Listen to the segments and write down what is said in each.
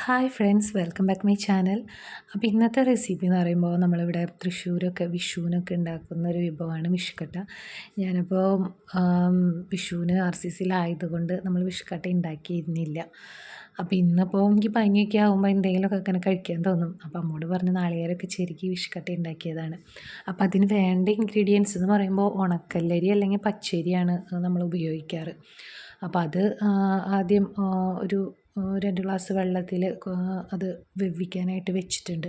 Hi friends welcome back my channel അപ്പോൾ ഇന്നത്തെ recipe എന്ന് പറയുമ്പോൾ നമ്മളിവിടെ തൃശ്ശൂരൊക്കെ വിഷുവിനൊക്കെ ഉണ്ടാക്കുന്ന ഒരു വിഭവമാണ് വിഷുക്കട്ട. ഞാനിപ്പോൾ വിഷുവിന് ആർ സി സിയിലായതുകൊണ്ട് നമ്മൾ വിഷുക്കട്ട ഉണ്ടാക്കിയിരുന്നില്ല. അപ്പോൾ ഇന്നിപ്പോൾ എനിക്ക് പനിയൊക്കെ ആകുമ്പോൾ എന്തെങ്കിലുമൊക്കെ അങ്ങനെ കഴിക്കാൻ തോന്നും. അപ്പോൾ അമ്മോട് പറഞ്ഞ് നാളികേരമൊക്കെ ചെരുക്കി വിഷുക്കട്ട ഉണ്ടാക്കിയതാണ്. അപ്പോൾ അതിന് വേണ്ട ഇൻഗ്രീഡിയൻസ് എന്ന് പറയുമ്പോൾ ഉണക്കല്ലരി അല്ലെങ്കിൽ പച്ചരിയാണ് നമ്മൾ ഉപയോഗിക്കാറ്. അപ്പോൾ അത് ആദ്യം ഒരു രണ്ട് ഗ്ലാസ് വെള്ളത്തിൽ അത് വേവിക്കാനായിട്ട് വെച്ചിട്ടുണ്ട്.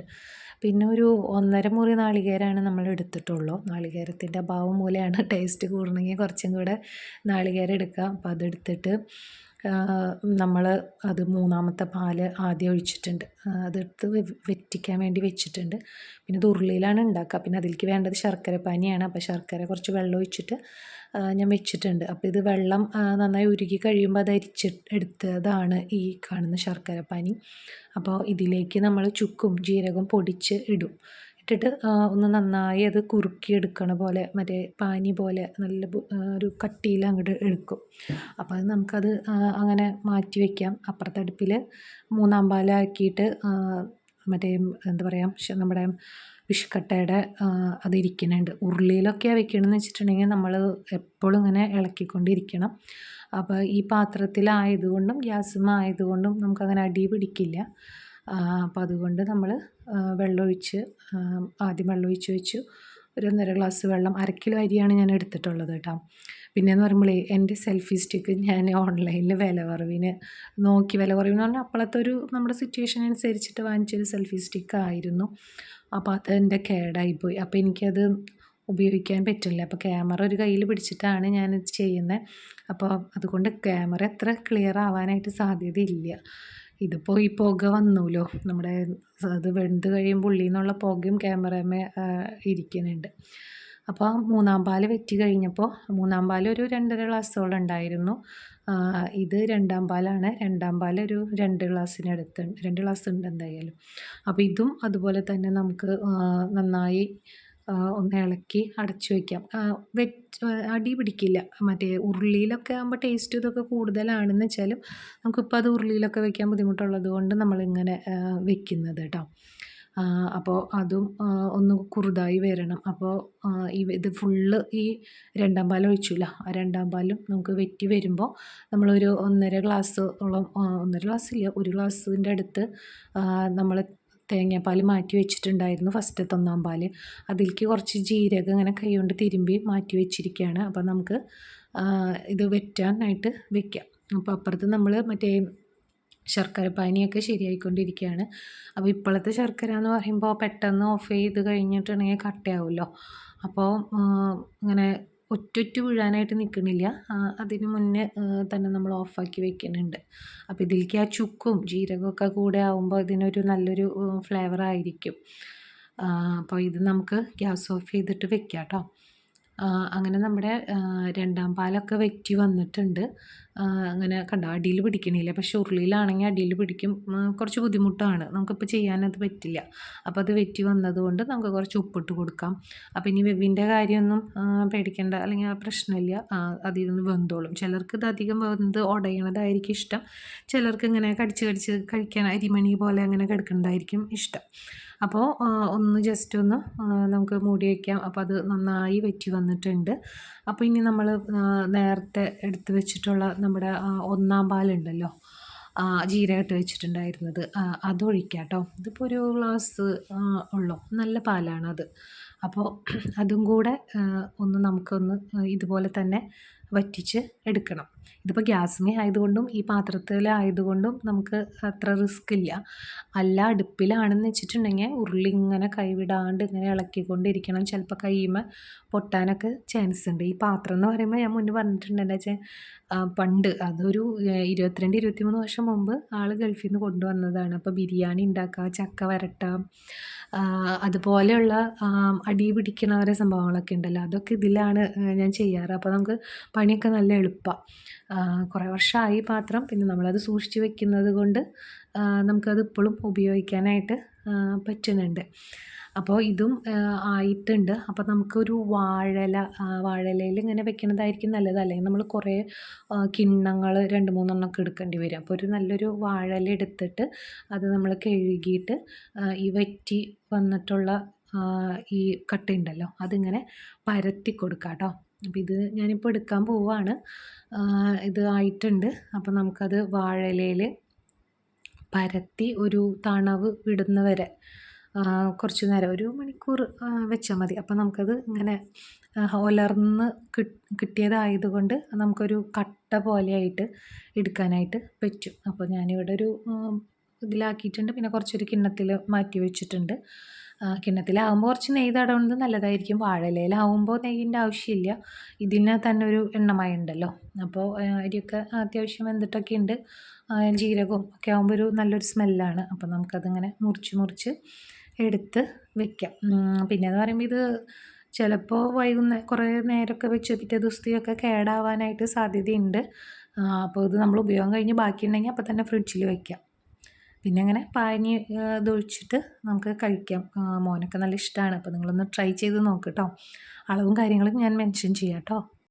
പിന്നെ ഒരു ഒന്നര മുറി നാളികേരമാണ് നമ്മൾ എടുത്തിട്ടുള്ളൂ. നാളികേരത്തിന്റെ അഭാവം മൂലമാണ് ടേസ്റ്റ് കൂടണമെങ്കിൽ കുറച്ചും കൂടെ നാളികേരം എടുക്കാം. അപ്പോൾ അതെടുത്തിട്ട് നമ്മൾ അത് മൂന്നാമത്തെ പാൽ ആദ്യം ഒഴിച്ചിട്ടുണ്ട്. അതെടുത്ത് വറ്റിക്കാൻ വേണ്ടി വെച്ചിട്ടുണ്ട്. പിന്നെ ഇത് ഉരുളിയിലാണ് ഉണ്ടാക്കുക. പിന്നെ അതിലേക്ക് വേണ്ടത് ശർക്കര പാനിയാണ്. അപ്പോൾ ശർക്കര കുറച്ച് വെള്ളം ഒഴിച്ചിട്ട് ഞാൻ വെച്ചിട്ടുണ്ട്. അപ്പോൾ ഇത് വെള്ളം നന്നായി ഉരുകി കഴിയുമ്പോൾ അത് അരിച്ച് എടുത്തതാണ് ഈ കാണുന്ന ശർക്കര പാനി. അപ്പോൾ ഇതിലേക്ക് നമ്മൾ ചുക്കും ജീരകവും പൊടിച്ച് ഇടും. ഇട്ടിട്ട് ഒന്ന് നന്നായി അത് കുറുക്കിയെടുക്കണ പോലെ മറ്റേ പാനി പോലെ നല്ല ഒരു കട്ടിയിൽ അങ്ങോട്ട് എടുക്കും. അപ്പോൾ അത് നമുക്കത് അങ്ങനെ മാറ്റി വയ്ക്കാം അപ്പുറത്തെ അടുപ്പിൽ മൂന്നാം പാലാക്കിയിട്ട് മറ്റേ എന്താ പറയുക നമ്മുടെ വിഷുക്കട്ടയുടെ അതിരിക്കുന്നുണ്ട് ഉരുളിയിലൊക്കെയാണ് വെക്കണമെന്ന് വെച്ചിട്ടുണ്ടെങ്കിൽ നമ്മൾ എപ്പോഴും ഇങ്ങനെ ഇളക്കിക്കൊണ്ടിരിക്കണം. അപ്പോൾ ഈ പാത്രത്തിലായതുകൊണ്ടും ഗ്യാസും ആയതുകൊണ്ടും നമുക്കങ്ങനെ അടി പിടിക്കില്ല. അപ്പോൾ അതുകൊണ്ട് നമ്മൾ വെള്ളമൊഴിച്ച് ആദ്യം വെള്ളമൊഴിച്ച് വെച്ചു. ഒരു ഒന്നര ഗ്ലാസ് വെള്ളം അര കിലോ അരിയാണ് ഞാൻ എടുത്തിട്ടുള്ളത് കേട്ടോ. പിന്നെയെന്ന് പറയുമ്പോഴേ എന്റെ സെൽഫി സ്റ്റിക്ക് ഞാൻ ഓൺലൈനിൽ വില കുറവിന് നോക്കി. വില കുറവിന് പറഞ്ഞാൽ അപ്പോഴത്തെ ഒരു നമ്മുടെ സിറ്റുവേഷൻ അനുസരിച്ചിട്ട് വാങ്ങിച്ചൊരു സെൽഫി സ്റ്റിക്ക് ആയിരുന്നു. അപ്പോൾ അത് എന്റെ കേടായിപ്പോയി അപ്പോൾ എനിക്കത് ഉപയോഗിക്കാൻ പറ്റില്ല. അപ്പോൾ ക്യാമറ ഒരു കയ്യിൽ പിടിച്ചിട്ടാണ് ഞാനിത് ചെയ്യുന്നത് അപ്പോൾ അതുകൊണ്ട് ക്യാമറ എത്ര ക്ലിയർ ആവാനായിട്ട് സാധ്യതയില്ല ഇതിപ്പോൾ ഈ പുക വന്നൂലോ? നമ്മുടെ അത് വെന്ത് കഴിയുമ്പോൾ ഉള്ളിൽ നിന്നുള്ള പുകയും ക്യാമറമേ ഇരിക്കുന്നുണ്ട്. അപ്പോൾ മൂന്നാം പാൽ വെറ്റി കഴിഞ്ഞപ്പോൾ മൂന്നാം പാൽ ഒരു രണ്ടര ഗ്ലാസ്സോളം ഉണ്ടായിരുന്നു. ഇത് രണ്ടാം പാലാണ്. രണ്ടാം പാൽ ഒരു രണ്ട് ഗ്ലാസ്സിനടുത്ത് രണ്ട് ഗ്ലാസ് ഉണ്ട് എന്തായാലും. അപ്പോൾ ഇതും അതുപോലെ തന്നെ നമുക്ക് നന്നായി ഒന്ന് ഇളക്കി അടച്ചു വയ്ക്കാം വെച്ച് അടി പിടിക്കില്ല. മറ്റേ ഉരുളിയിലൊക്കെ ആകുമ്പോൾ ടേസ്റ്റ് ഇതൊക്കെ കൂടുതലാണെന്ന് വെച്ചാലും നമുക്കിപ്പോൾ അത് ഉരുളിയിലൊക്കെ വെക്കാൻ ബുദ്ധിമുട്ടുള്ളത് കൊണ്ട് നമ്മളിങ്ങനെ വെക്കുന്നത് കേട്ടോ അപ്പോൾ അതും ഒന്ന് കുറുതായി വരണം. അപ്പോൾ ഈ ഇത് ഫുള്ള് ഈ രണ്ടാം പാൽ ഒഴിച്ചില്ല ആ രണ്ടാം പാലും നമുക്ക് വെറ്റി വരുമ്പോൾ നമ്മളൊരു ഒന്നര ഗ്ലാസ്സോളം ഒന്നര ഗ്ലാസ്സില്ല ഒരു ഗ്ലാസ്സിന്റെ അടുത്ത് നമ്മൾ തേങ്ങാപ്പാൽ മാറ്റി വെച്ചിട്ടുണ്ടായിരുന്നു ഫസ്റ്റത്തെ ഒന്നാം പാൽ അതിലേക്ക് കുറച്ച് ജീരകം ഇങ്ങനെ കൈകൊണ്ട് തിരുമ്പി മാറ്റി വെച്ചിരിക്കുകയാണ്. അപ്പോൾ നമുക്ക് ഇത് വെറ്റാനായിട്ട് വെക്കാം. അപ്പോൾ അപ്പുറത്ത് നമ്മൾ മറ്റേ ശർക്കര പാനിയൊക്കെ ശരിയായിക്കൊണ്ടിരിക്കുകയാണ്. അപ്പോൾ ഇപ്പോഴത്തെ ശർക്കര എന്ന് പറയുമ്പോൾ പെട്ടെന്ന് ഓഫ് ചെയ്ത് കഴിഞ്ഞിട്ടുണ്ടെങ്കിൽ കട്ടയാവുമല്ലോ. അപ്പോൾ ഇങ്ങനെ ഒറ്റൊറ്റ വീഴാനായിട്ട് നിൽക്കണില്ല. അതിന് മുന്നേ തന്നെ നമ്മൾ ഓഫാക്കി വെക്കുന്നുണ്ട്. അപ്പോൾ ഇതിലേക്ക് ആ ചുക്കും ജീരകമൊക്കെ കൂടെ ആകുമ്പോൾ ഇതിനൊരു നല്ലൊരു ഫ്ലേവർ ആയിരിക്കും. അപ്പോൾ ഇത് നമുക്ക് ഗ്യാസ് ഓഫ് ചെയ്തിട്ട് വെക്കാം കേട്ടോ അങ്ങനെ നമ്മുടെ രണ്ടാം പാലൊക്കെ വറ്റി വന്നിട്ടുണ്ട്. അങ്ങനെ കണ്ട അടിയിൽ പിടിക്കണില്ല. പക്ഷെ ഉരുളിയിലാണെങ്കിൽ അടിയിൽ പിടിക്കും. കുറച്ച് ബുദ്ധിമുട്ടാണ്. നമുക്കിപ്പോൾ ചെയ്യാനത് പറ്റില്ല. അപ്പോൾ അത് വെറ്റി വന്നതുകൊണ്ട് നമുക്ക് കുറച്ച് ഉപ്പിട്ട് കൊടുക്കാം. അപ്പോൾ ഇനി വെവിന്റെ കാര്യമൊന്നും പേടിക്കേണ്ട അല്ലെങ്കിൽ ആ പ്രശ്നമില്ല. അതിന്ന് വെന്തോളും. ചിലർക്ക് ഇത് അധികം വെന്ത് ഉടയണതായിരിക്കും ഇഷ്ടം. ചിലർക്ക് ഇങ്ങനെ കടിച്ച് കടിച്ച് കഴിക്കാൻ അരിമണി പോലെ അങ്ങനെ കിടക്കുന്നതായിരിക്കും ഇഷ്ടം. അപ്പോൾ ഒന്ന് ജസ്റ്റ് ഒന്ന് നമുക്ക് മൂടി വയ്ക്കാം അപ്പോൾ അത് നന്നായി വറ്റി വന്നിട്ടുണ്ട്. അപ്പോൾ ഇനി നമ്മൾ നേരത്തെ എടുത്ത് വെച്ചിട്ടുള്ള നമ്മുടെ ഒന്നാം പാലുണ്ടല്ലോ ജീരകട്ട് വെച്ചിട്ടുണ്ടായിരുന്നത് അതൊഴിക്കാം അത് കേട്ടോ ഇതിപ്പോൾ ഒരു ഗ്ലാസ് ഉള്ളു. നല്ല പാലാണത് അപ്പോൾ അതും കൂടെ ഒന്ന് നമുക്കൊന്ന് ഇതുപോലെ തന്നെ വറ്റിച്ച് എടുക്കണം. ഇതിപ്പോൾ ഗ്യാസ്മേ ആയതുകൊണ്ടും ഈ പാത്രത്തിലായതുകൊണ്ടും നമുക്ക് അത്ര റിസ്ക് ഇല്ല. അല്ല അടുപ്പിലാണെന്ന് വെച്ചിട്ടുണ്ടെങ്കിൽ ഉരുളി ഇങ്ങനെ കൈവിടാണ്ട് ഇങ്ങനെ ഇളക്കിക്കൊണ്ടിരിക്കണം. ചിലപ്പോൾ കൈമ പൊട്ടാനൊക്കെ ചാൻസ് ഉണ്ട്. ഈ പാത്രം എന്ന് പറയുമ്പോൾ ഞാൻ മുന്നേ പറഞ്ഞിട്ടുണ്ടെന്ന് വെച്ചാൽ പണ്ട് അതൊരു ഇരുപത്തിരണ്ട് ഇരുപത്തിമൂന്ന് വർഷം മുമ്പ് ആൾ ഗൾഫിൽ നിന്ന് കൊണ്ടുവന്നതാണ്. അപ്പോൾ ബിരിയാണി ഉണ്ടാക്കുക ചക്ക വരട്ടാം അതുപോലെയുള്ള അടി പിടിക്കണ ഓരോ സംഭവങ്ങളൊക്കെ ഉണ്ടല്ലോ. അതൊക്കെ ഇതിലാണ് ഞാൻ ചെയ്യാറ്. അപ്പോൾ നമുക്ക് പണിയൊക്കെ നല്ല എളുപ്പമാണ് കുറേ വർഷമായി പാത്രം. പിന്നെ നമ്മളത് സൂക്ഷിച്ച് വെക്കുന്നത് കൊണ്ട് നമുക്കത് ഇപ്പോഴും ഉപയോഗിക്കാനായിട്ട് പറ്റുന്നുണ്ട്. അപ്പോൾ ഇതും ആയിട്ടുണ്ട്. അപ്പോൾ നമുക്കൊരു വാഴല വാഴലയിൽ ഇങ്ങനെ വെക്കുന്നതായിരിക്കും നല്ലത്. അല്ലെങ്കിൽ നമ്മൾ കുറേ കിണ്ണങ്ങൾ രണ്ട് മൂന്നെണ്ണമൊക്കെ എടുക്കേണ്ടി വരും. അപ്പോൾ ഒരു നല്ലൊരു വാഴല എടുത്തിട്ട് അത് നമ്മൾ കഴുകിയിട്ട് ഈ വറ്റി വന്നിട്ടുള്ള ഈ കട്ടയുണ്ടല്ലോ അതിങ്ങനെ പരത്തി കൊടുക്കുക കേട്ടോ അപ്പോൾ ഇത് ഞാനിപ്പോൾ എടുക്കാൻ പോവാണ്. ഇത് ആയിട്ടുണ്ട്. അപ്പം നമുക്കത് വാഴയിലയിൽ പരത്തി ഒരു തണവ് വിടുന്നവരെ കുറച്ച് നേരം ഒരു മണിക്കൂർ വെച്ചാൽ മതി. അപ്പം നമുക്കത് ഇങ്ങനെ ഒലർന്ന് കിട്ടിയതായതുകൊണ്ട് നമുക്കൊരു കട്ട പോലെയായിട്ട് എടുക്കാനായിട്ട് പറ്റും. അപ്പോൾ ഞാനിവിടെ ഒരു ഇതിലാക്കിയിട്ടുണ്ട്. പിന്നെ കുറച്ചൊരു കിണ്ണത്തിൽ മാറ്റി വെച്ചിട്ടുണ്ട്. കിണ്ണത്തിലാകുമ്പോൾ കുറച്ച് നെയ്യ് തടവുന്നത് നല്ലതായിരിക്കും. വാഴയിലയിലാവുമ്പോൾ നെയ്യിന്റെ ആവശ്യമില്ല. ഇതിന് തന്നെ ഒരു എണ്ണമയം ഉണ്ടല്ലോ. അപ്പോൾ അരിയൊക്കെ അത്യാവശ്യം വെന്തിട്ടൊക്കെ ഉണ്ട്. ജീരകവും ഒക്കെ ആകുമ്പോൾ ഒരു നല്ലൊരു സ്മെല്ലാണ്. അപ്പോൾ നമുക്കതിങ്ങനെ മുറിച്ച് മുറിച്ച് എടുത്ത് വെക്കാം. പിന്നെ എന്ന് പറയുമ്പോൾ ഇത് ചിലപ്പോൾ വൈകുന്നേ കുറേ നേരമൊക്കെ വെച്ച് പിറ്റേ ദിവസത്തെയൊക്കെ കേടാവാനായിട്ട് സാധ്യതയുണ്ട്. അപ്പോൾ ഇത് നമ്മൾ ഉപയോഗം കഴിഞ്ഞ് ബാക്കിയുണ്ടെങ്കിൽ അപ്പോൾ തന്നെ ഫ്രിഡ്ജിൽ വയ്ക്കാം പിന്നെ അങ്ങനെ പാനി ഇതൊഴിച്ചിട്ട് നമുക്ക് കഴിക്കാം. മോനൊക്കെ നല്ല ഇഷ്ടമാണ് അപ്പോൾ നിങ്ങളൊന്ന് ട്രൈ ചെയ്ത് നോക്ക് കേട്ടോ അളവും കാര്യങ്ങളും ഞാൻ മെൻഷൻ ചെയ്യാം കേട്ടോ